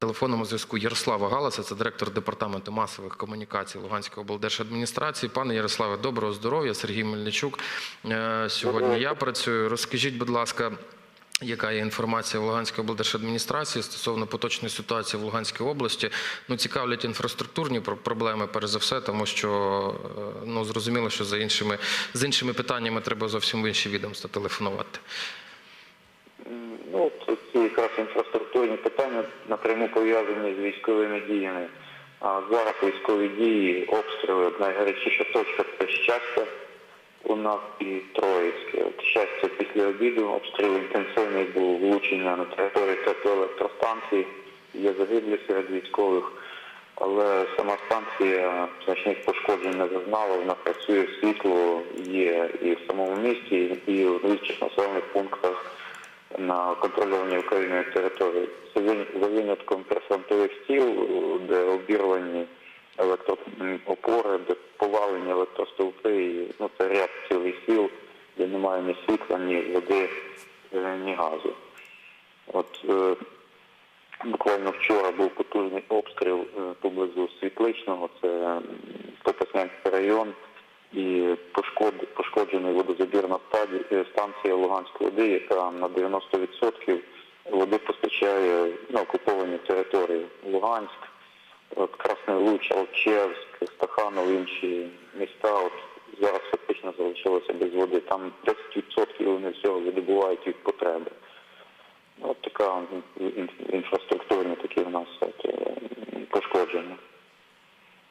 телефонному зв'язку Ярослава Галаса, це директор департаменту масових комунікацій Луганської облдержадміністрації. Пане Ярославе, доброго здоров'я. Сергій Мельничук. Е, Сьогодні я працюю. Розкажіть, будь ласка. Яка є інформація в Луганській облдержадміністрації стосовно поточної ситуації в Луганській області? Ну цікавлять інфраструктурні проблеми, перш за все, тому що е, ну зрозуміло, що за іншими з іншими питаннями треба зовсім в інші відомства телефонувати. Ну, ці якраз інфраструктурні питання напряму пов'язані з військовими діями. А зараз військові дії, обстріли, найгарячіша точка це щастя у нас і Троїцьке. От щастя після обіду, обстріл інтенсивний був влучення на території теплоелектростанції, є загиблі серед військових, але сама станція значних пошкоджень не зазнала, вона працює, світло є і в самому місті, і в інших населених пунктах на контрольованій Україною території. Це за винятком прифронтових стіл, де обірвані електроопори, де повалені електростовпи, ну, це ряд цілих сіл, де немає ні світла, ні води, е, ні газу. От е, буквально вчора був потужний обстріл е, поблизу Світличного, це Попаснянський район, і пошкод- пошкоджена водозабірна станція Луганської води, яка на 90% води постачає на окуповані території. Луганськ, от Красний Луч, Алчевськ, Стаханов, інші міста. От зараз фактично залишилося без води. Там 10% вони всього видобувають від потреби. От така ін- інфраструктурні такі в нас от, е, пошкодження.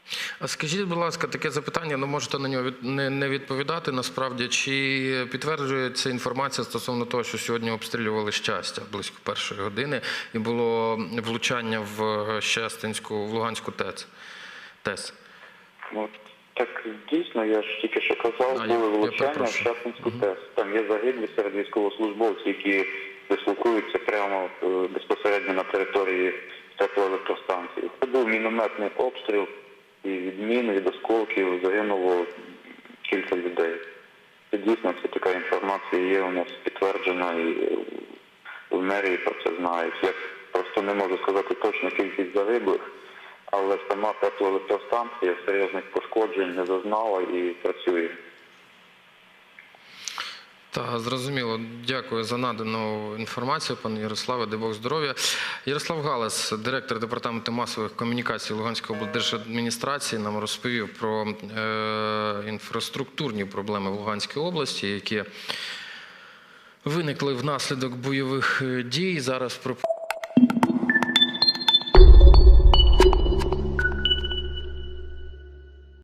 А скажіть, будь ласка, таке запитання, ну можете на нього від- не, відповідати насправді. Чи підтверджується інформація стосовно того, що сьогодні обстрілювали щастя близько першої години, і було влучання в Щастинську, в Луганську ТЕЦ? ТЕС? Ну, так дійсно, я ж тільки що казав, А, були влучання в. Шастинську ТЕС. Там є загиблі серед військовослужбовців, які дислокуються прямо е, безпосередньо на території теплоелектростанції. Це був мінометний обстріл, і від мін, від осколків загинуло кілька людей. Це дійсно це така інформація є у нас підтверджена і е, в мерії про це знають. Я просто не можу сказати точну кількість загиблих, але сама теплоелектростанція серйозних пошкоджень не зазнала і працює. Та зрозуміло. Дякую за надану інформацію, пане Ярославе. де Бог здоров'я. Ярослав Галас, директор департаменту масових комунікацій Луганської облдержадміністрації, нам розповів про е, інфраструктурні проблеми в Луганській області, які виникли внаслідок бойових е, дій. Зараз пропоную